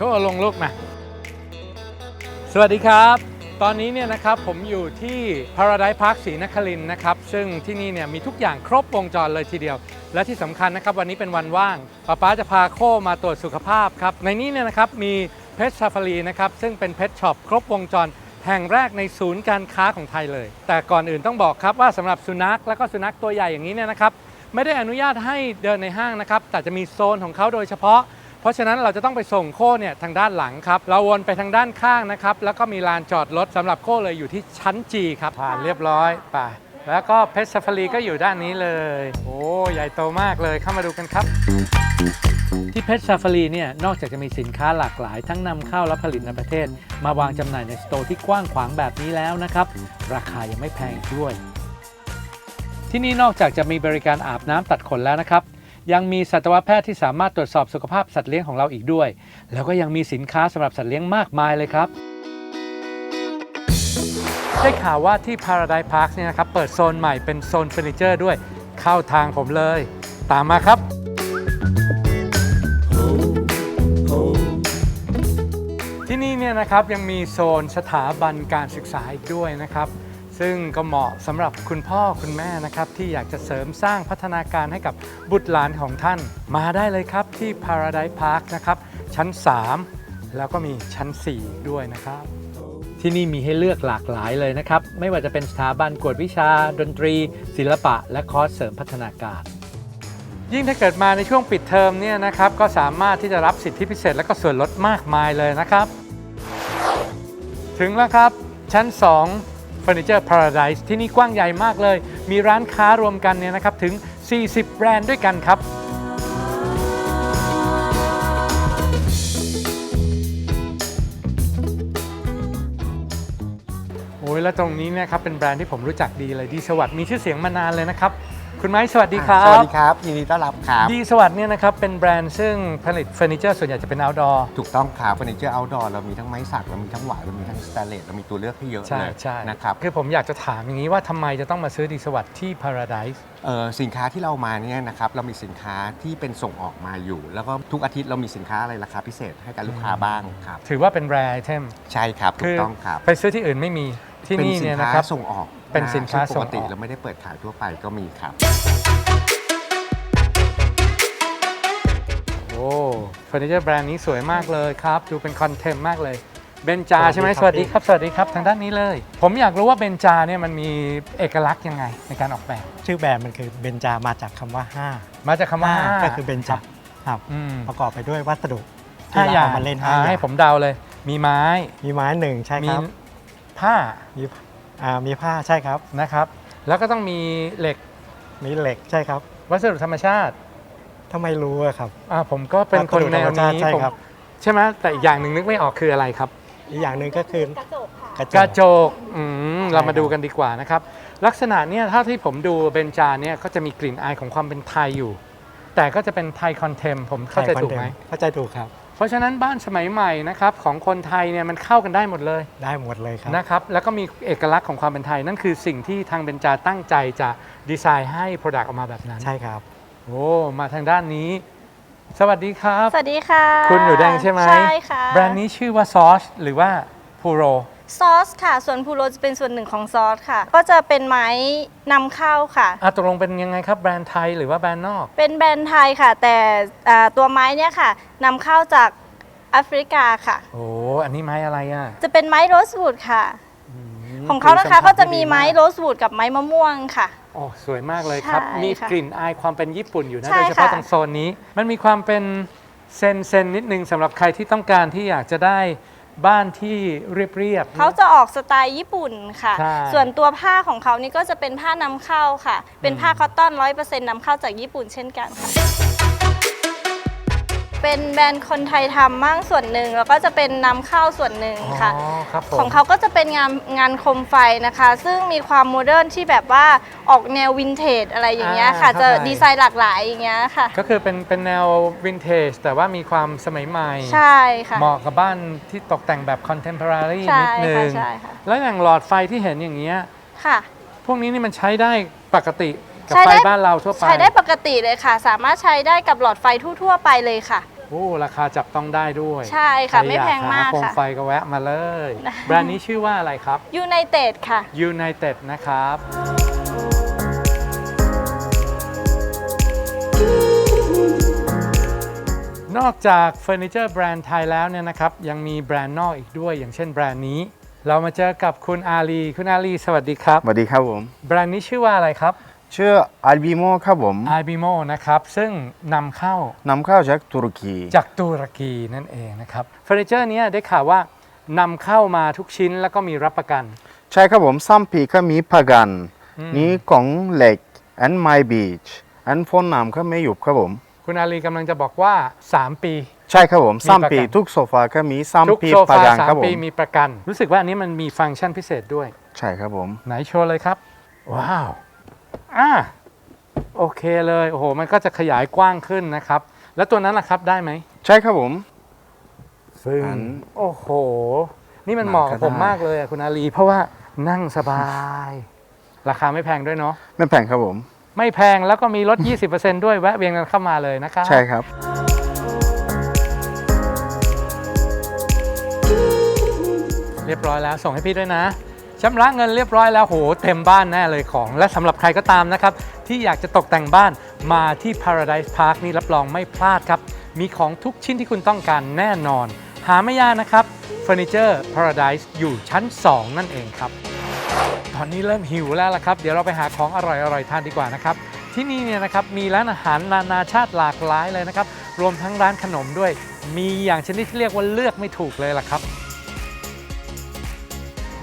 เขาเอาลงลูกนะสวัสดีครับ ตอนนี้เนี่ยนะครับผมอยู่ที่ Paradise Park ศรีนครินทร์นะครับ ซึ่งที่นี่เนี่ยมีทุกอย่างครบวงจรเลยทีเดียว และที่สำคัญนะครับวันนี้เป็นวันว่างป้าป๊าจะพาโคมาตรวจสุขภาพครับ ในนี้เนี่ยนะครับมีเพชรซาฟารีนะครับซึ่งเป็นเพชรช็อปครบวงจรแห่งแรกในศูนย์การค้าของไทยเลย แต่ก่อนอื่นต้องบอกครับว่าสำหรับสุนัขและก็สุนัขตัวใหญ่อย่างนี้เนี่ยนะครับไม่ได้อนุญาตให้เดินในห้างนะครับแต่จะมีโซนของเขาโดยเฉพาะ เพราะฉะนั้นเราจะต้องไปส่งโค้เนี่ยทางด้านหลังครับ เราวนไปทางด้านข้างนะครับ แล้วก็มีลานจอดรถสำหรับโค้เลยอยู่ที่ชั้น G ครับ ผ่านเรียบร้อยไปแล้วก็เพชรซาฟารีก็อยู่ด้านนี้เลย โอ้ ใหญ่โตมากเลยเข้ามาดูกันครับ ที่เพชรซาฟารีเนี่ย นอกจากจะมีสินค้าหลากหลาย ทั้งนำเข้าและผลิตในประเทศ มาวางจำหน่ายในสโตร์ที่กว้างขวางแบบนี้แล้วนะครับ ราคายังไม่แพงอีกด้วย ที่นี่นอกจากจะมีบริการอาบน้ำตัดขนแล้วนะครับ ยังมีสัตวแพทย์ที่สามารถตรวจสอบสุขภาพสัตว์เลี้ยงของเราอีกด้วย แล้วก็ยังมีสินค้าสำหรับสัตว์เลี้ยงมากมายเลยครับ ได้ข่าวว่าที่ Paradise Park เนี่ยนะครับ เปิดโซนใหม่เป็นโซนเฟอร์นิเจอร์ด้วยเข้าทางผมเลย ตามมาครับ ที่นี่เนี่ยนะครับยังมีโซนสถาบันการศึกษาอีกด้วยนะครับ ซึ่งก็เหมาะสำหรับคุณพ่อคุณแม่นะครับ ที่อยากจะเสริมสร้างพัฒนาการให้กับบุตรหลานของท่าน มาได้เลยครับที่ Paradise Park นะครับ ชั้น 3 แล้วก็มีชั้น 4 ด้วยนะครับ ที่นี่มีให้เลือกหลากหลายเลยนะครับ ไม่ว่าจะเป็นสถาบันกวดวิชา ดนตรี ศิลปะ และคอร์สเสริมพัฒนาการยิ่งถ้าเกิดมาในช่วงปิดเทอมเนี่ยนะครับก็สามารถที่จะรับสิทธิพิเศษและก็ส่วนลดมากมายเลยนะครับ ถึงแล้วครับชั้น 2 Furniture Paradise ที่นี่กว้างใหญ่มากเลย มีร้านค้ารวมกันเนี่ยนะครับถึง 40 แบรนด์ด้วยกันครับโอ้ยแล้วตรงนี้เนี่ยครับเป็นแบรนด์ที่ผมรู้จักดีเลยดีสวัสดิ์มีชื่อเสียงมานานเลยนะครับ คุณไม้สวัสดีครับ สวัสดีครับ ยินดีต้อนรับครับ ดีสวัสดิ์เนี่ยนะครับเป็นแบรนด์ซึ่งผลิตเฟอร์นิเจอร์ส่วนใหญ่จะเป็น outdoor ถูกต้องครับเฟอร์นิเจอร์เอาท์ดอร์เรามีทั้งไม้สักเรามีทั้งหวายเรามีทั้งสแตนเลสเรามีตัวเลือกให้เยอะใช่เลยใช่นะครับคือผมอยากจะถามอย่างนี้ว่าทำไมจะต้องมาซื้อดีสวัสดิ์ที่ Paradise เอ่อสินค้าที่เรามาเนี่ยนะครับเรามีสินค้าที่เป็นส่งออกมาอยู่ แล้วก็ทุกอาทิตย์เรามีสินค้าอะไรราคาพิเศษให้กับลูกค้าบ้างครับถือว่าเป็นแรไอเทมใช่ครับถูคืกต้องครับ ไปซื้อที่อื่นไม่มีที่เป็นนี่สิเนี่ยค้านะครับส่งออก เป็นสินค้าซึ่งปกติส่งออก เราไม่ได้เปิดขายทั่วไปก็มีครับ โอ้เฟอร์นิเจอร์แบรนด์นี้สวยมากเลยครับ ดูเป็นคอนเทมมากเลย เบนจาสวัสดีใช่ไหมครับสวัสดีครับสวัสดีครับ ทางด้านนี้เลย ผมอยากรู้ว่าเบนจาเนี่ยมันมีเอกลักษณ์ยังไงในการออกแบบ ชื่อแบรนด์มันคือเบนจามาจากคำว่ามาจากคำว่า5 5ก็คือเบนจาครับอืมประกอบไปด้วยวัสดุที่ห้าอย่างเรเมาเล่นอ่าห้าอให้ย่างผมเดาเลย มีไม้ มีไม้หนึ่งใช่มีครับผ้า มี อ่ามีผ้าใช่ครับ นะครับ แล้วก็ต้องมีเหล็กมีเหล็กใช่ครับวัสดุธรรมชาติทำไมรู้อะครับอ่าผมก็เป็นคนแนววัสดุธรรมชาตินี้ใช่ผมครับ ใช่ไหมแต่อีกอย่างหนึ่งนึกไม่ออกคืออะไรครับ อีกอย่างหนึ่งก็คือกระจกค่ะ กระจกอืมใช่เรามาครับดูกันดีกว่านะครับ ลักษณะเนี่ยถ้าที่ผมดูเบนจาเนี่ยก็จะมีกลิ่นอายของความเป็นไทยอยู่ แต่ก็จะเป็นไทยคอนเทมผมเข้าใจถูกไหมเข้าใจถูกครับ เพราะฉะนั้นบ้านสมัยใหม่นะครับของคนไทยเนี่ยมันเข้ากันได้หมดเลยได้หมดเลยครับ นะครับแล้วก็มีเอกลักษณ์ของความเป็นไทย นั่นคือสิ่งที่ทางเบนจาตั้งใจจะดีไซน์ให้ Product ออกมาแบบนั้นใช่ครับ โอ้มาทางด้านนี้ สวัสดีครับ สวัสดีค่ะคุณหนูแดงใช่ไหมใช่ค่ะ แบรนด์นี้ชื่อว่าซอสหรือว่าพูโร ซอสค่ะ ส่วนพูโรจะเป็นส่วนหนึ่งของซอสค่ะ ก็จะเป็นไม้นำเข้าค่ะ อะตกลงเป็นยังไงครับแบรนด์ไทยหรือว่าแบรนด์นอก เป็นแบรนด์ไทยค่ะ แต่อ่าตัวไม้เนี่ยค่ะนำเข้าจากแอฟริกาค่ะ โอ้อันนี้ไม้อะไรอะจะเป็นไม้โรสวูดค่ะ มของเขานะคะสัผัก็สจะมีดีไม้โรสวูดกับไม้มะม่วงค่ะ โอ้สวยมากเลยครับ ใช่มีค่ะกลิ่นอายความเป็นญี่ปุ่นอยู่นะใช่โดยเฉพาะค่ะ ตรงโซนนี้ มันมีความเป็นเซนเซนนิดนึงสำหรับใครที่ต้องการที่อยากจะได้ บ้านที่เรียบๆ เขาจะออกสไตล์ญี่ปุ่นค่ะ ใช่ ส่วนตัวผ้าของเขานี่ก็จะเป็นผ้านำเข้าค่ะ เป็นผ้าคอตตอนร้อยเปอร์เซ็นต์นำเข้าจากญี่ปุ่นเช่นกันค่ะ เป็นแบรนด์คนไทยทำมั่งส่วนหนึ่งแล้วก็จะเป็นนำเข้าส่วนหนึ่งค่ะ อ๋อครับผม ของเขาก็จะเป็นงานงานโคมไฟนะคะ ซึ่งมีความโมเดิร์นที่แบบว่าออกแนววินเทจอะไรอย่างเงี้ยค่ะจะดีไซน์หลากหลายอย่างเงี้ยค่ะ ก็คือเป็นเป็นแนววินเทจแต่ว่ามีความสมัยใหม่ ใช่ค่ะ เหมาะกับบ้านที่ตกแต่งแบบคอนเทม p o r a r y ใช่นิดนึค่ะงใช่ค่ะ แล้วอย่างหลอดไฟที่เห็นอย่างเงี้ย ค่ะ พวกนี้นี่มันใช้ได้ปกติ กับใช้ไฟได้ บ้านเราทั่วไปใช้ได้ปกติเลยค่ะ สามารถใช้ได้กับหลอดไฟทั่ว ๆ ไปเลยค่ะ โอ้ราคาจับต้องได้ด้วยใช่ค่ะใรไม่แพงมากอยหโคมค่ะ ไฟก็แวะมาเลยแบรนด์นี้ชื่อว่าอะไรครับ ยูไนเต็ดค่ะ United นะครับ นอกจากเฟอร์นิเจอร์แบรนด์ไทยแล้วเนี่ยนะครับ ยังมีแบรนด์นอกอีกด้วย อย่างเช่นแบรนด์นี้ เรามาเจอกับคุณอาลี คุณอาลี สวัสดีครับ สวัสดีครับผม แบรนด์นี้ชื่อว่าอะไรครับ ชื่ออัลบิโมครับผม i b i m o นะครับซึ่งนำเข้านำเข้าจากตุรกีจากตุรกีนั่นเองนะครับเฟอร์นิเจอร์เนี้ได้ข่าวว่านำเข้ามาทุกชิ้นแล้วก็มีรับประกัน ใช่ครับผมซัมปีก็มีประกันอืมนี่ของเหล็ก and my beach and โฟนนำก็ไม่หยุบครับผม คุณอาลีกำลังจะบอกว่า 3 ปี ใช่ครับผมมีซัมประกันปีทุกโซฟาก็มีซัมทุกปีโซประฟากันสาครัมบผปีมมีประกัน รู้สึกว่าอันนี้มันมีฟังก์ชันพิเศษด้วย ใช่ครับผม ไหนโชว์เลยครับ ว้าว อ่าโอเคเลยโอ้โหมันก็จะขยายกว้างขึ้นนะครับ แล้วตัวนั้นล่ะครับได้ไหมใช่ครับผม ซึ่ง อัน โอ้โห นี่มันเหมาะกับผมได้มากเลยอะคุณอาลี เพราะว่านั่งสบาย ราคาไม่แพงด้วยเนาะไม่แพงครับผม ไม่แพงแล้วก็มีลด 20%ด้วยแวะเวียนกันเข้ามาเลยนะครับ ใช่ครับ เรียบร้อยแล้วส่งให้พี่ด้วยนะ ชำระเงินเรียบร้อยแล้วโหเต็มบ้านแน่เลยของ และสำหรับใครก็ตามนะครับ ที่อยากจะตกแต่งบ้านมาที่ Paradise Park นี่รับรองไม่พลาดครับ มีของทุกชิ้นที่คุณต้องการแน่นอน หาไม่ยากนะครับเฟอร์นิเจอร์ Paradise อยู่ชั้น 2 นั่นเองครับ ตอนนี้เริ่มหิวแล้วล่ะครับ เดี๋ยวเราไปหาของอร่อยๆทานดีกว่านะครับ ที่นี่เนี่ยนะครับมีร้านอาหารนานาชาติหลากหลายเลยนะครับรวมทั้งร้านขนมด้วย มีอย่างชนิดที่เรียกว่าเลือกไม่ถูกเลยล่ะครับ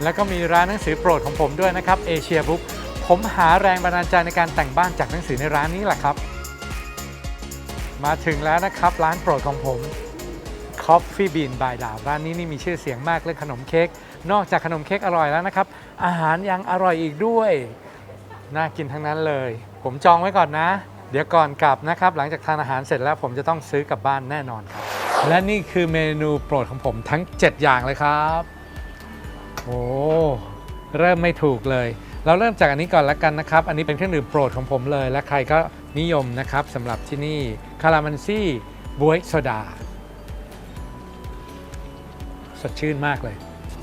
แล้วก็มีร้านหนังสือโปรดของผมด้วยนะครับเอเชียบุ๊กผมหาแรงบันดาลใจในการแต่งบ้านจากหนังสือในร้านนี้แหละครับ มาถึงแล้วนะครับร้านโปรดของผม Coffee Bean by ดาวร้านนี้นี่มีชื่อเสียงมากเรื่องขนมเค้กนอกจากขนมเค้กอร่อยแล้วนะครับ อาหารยังอร่อยอีกด้วย น่ากินทั้งนั้นเลย ผมจองไว้ก่อนนะ เดี๋ยวก่อนกลับนะครับ หลังจากทานอาหารเสร็จแล้วผมจะต้องซื้อกลับบ้านแน่นอนครับ และนี่คือเมนูโปรดของผมทั้ง 7 อย่างเลยครับ โอ้เริ่มไม่ถูกเลย เราเริ่มจากอันนี้ก่อนละกันนะครับ อันนี้เป็นเครื่องดื่มโปรดของผมเลย และใครก็นิยมนะครับสำหรับที่นี่คารามันซี่บวยโซดา สดชื่นมากเลย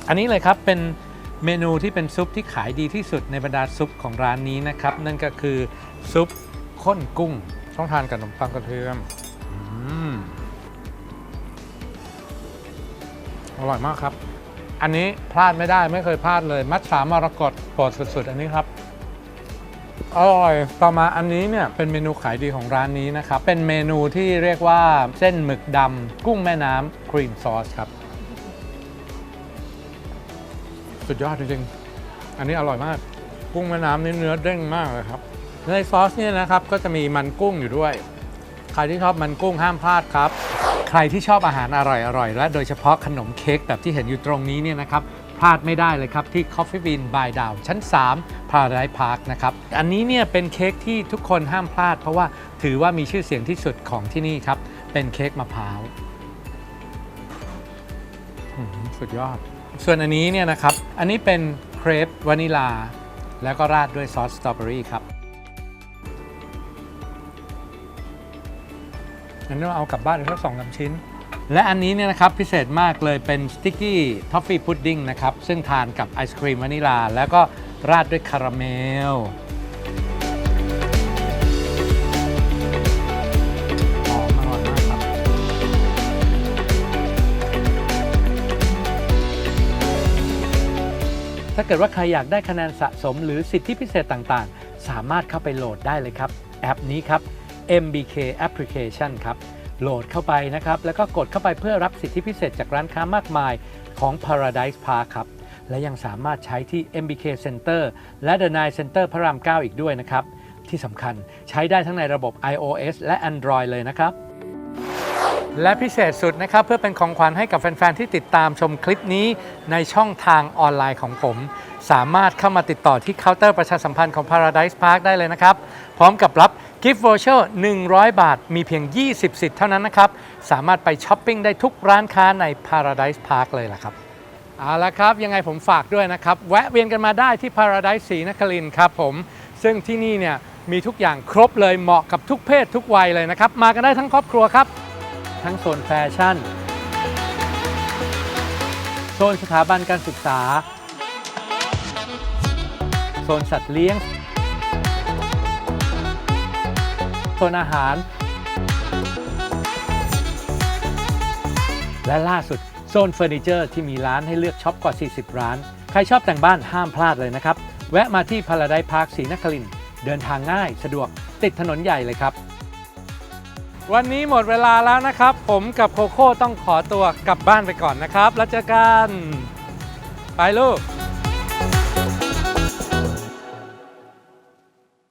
อันนี้เลยครับเป็นเมนูที่เป็นซุปที่ขายดีที่สุดในบรรดาซุปของร้านนี้นะครับ นั่นก็คือซุปข้นกุ้ง ต้องทานกับขนมปังกระเทียมอืมอร่อยมากครับ อันนี้พลาดไม่ได้ไม่เคยพลาดเลย มัทฉามรกตโปรดสุดๆ อันนี้ครับอร่อยต่อมาอันนี้เนี่ยเป็นเมนูขายดีของร้านนี้นะครับ เป็นเมนูที่เรียกว่าเส้นหมึกดำกุ้งแม่น้ำครีมซอสครับ สุดยอดจริงๆ อันนี้อร่อยมาก กุ้งแม่น้ำนี่เนื้อเด้งมากเลยครับในซอสเนี่ยนะครับก็จะมีมันกุ้งอยู่ด้วย ใครที่ชอบมันกุ้งห้ามพลาดครับ ใครที่ชอบอาหารอร่อยๆ และโดยเฉพาะขนมเค้กแบบที่เห็นอยู่ตรงนี้เนี่ยนะครับพลาดไม่ได้เลยครับที่ Coffee Bean by Down ชั้น 3 Paradise Park นะครับอันนี้เนี่ยเป็นเค้กที่ทุกคนห้ามพลาด เพราะว่าถือว่ามีชื่อเสียงที่สุดของที่นี่ครับ เป็นเค้กมะพร้าวอื้อหือสุดยอด ส่วนอันนี้เนี่ยนะครับ อันนี้เป็นเครปวานิลา แล้วก็ราดด้วยซอสสตรอเบอรี่ครับ งั้นเราเอากลับบ้านอีกสักสองสามชิ้น และอันนี้เนี่ยนะครับพิเศษมากเลยเป็นสติ๊กกี้ทอฟฟี่พุดดิ้งนะครับ ซึ่งทานกับไอศครีมวานิลา แล้วก็ราดด้วยคาราเมลหอมอร่อยมากครับถ้าเกิดว่าใครอยากได้คะแนนสะสมหรือสิทธิพิเศษต่างๆ สามารถเข้าไปโหลดได้เลยครับ แอปนี้ครับ MBK Application ครับ โหลดเข้าไปนะครับ แล้วก็กดเข้าไปเพื่อรับสิทธิพิเศษจากร้านค้ามากมายของ Paradise Park ครับ และยังสามารถใช้ที่ MBK Center และ The Nine Center พระราม 9 อีกด้วยนะครับ ที่สำคัญใช้ได้ทั้งในระบบ iOS และ Android เลยนะครับ และพิเศษสุดนะครับ เพื่อเป็นของขวัญให้กับแฟน ๆ ที่ติดตามชมคลิปนี้ในช่องทางออนไลน์ของผม สามารถเข้ามาติดต่อที่เคาน์เตอร์ประชาสัมพันธ์ของ Paradise Park ได้เลยนะครับ พร้อมกับรับ Gift Voucher 100 บาท มีเพียง 20 สิทธิ์เท่านั้นนะครับ สามารถไปช้อปปิ้งได้ทุกร้านค้าใน Paradise Park เลยล่ะครับ เอาละครับ ยังไงผมฝากด้วยนะครับ แวะเวียนกันมาได้ที่ Paradise ศรีนครินครับผม ซึ่งที่นี่เนี่ยมีทุกอย่างครบเลยเหมาะกับทุกเพศทุกวัยเลยนะครับ มากันได้ทั้งครอบครัวครับ ทั้งโซนแฟชั่น โซนสถาบันการศึกษา โซนสัตว์เลี้ยง นอาหาร และล่าสุดโซนเฟอร์นิเจอร์ที่มีร้านให้เลือกช็อปกว่า 40 ร้าน ใครชอบแต่งบ้านห้ามพลาดเลยนะครับ แวะมาที่พาราไดพาร์คศรีนครินเดินทางง่ายสะดวกติดถนนใหญ่เลยครับ วันนี้หมดเวลาแล้วนะครับ ผมกับโคโค่ต้องขอตัวกลับบ้านไปก่อนนะครับ แล้วเจอกัน ไปลูก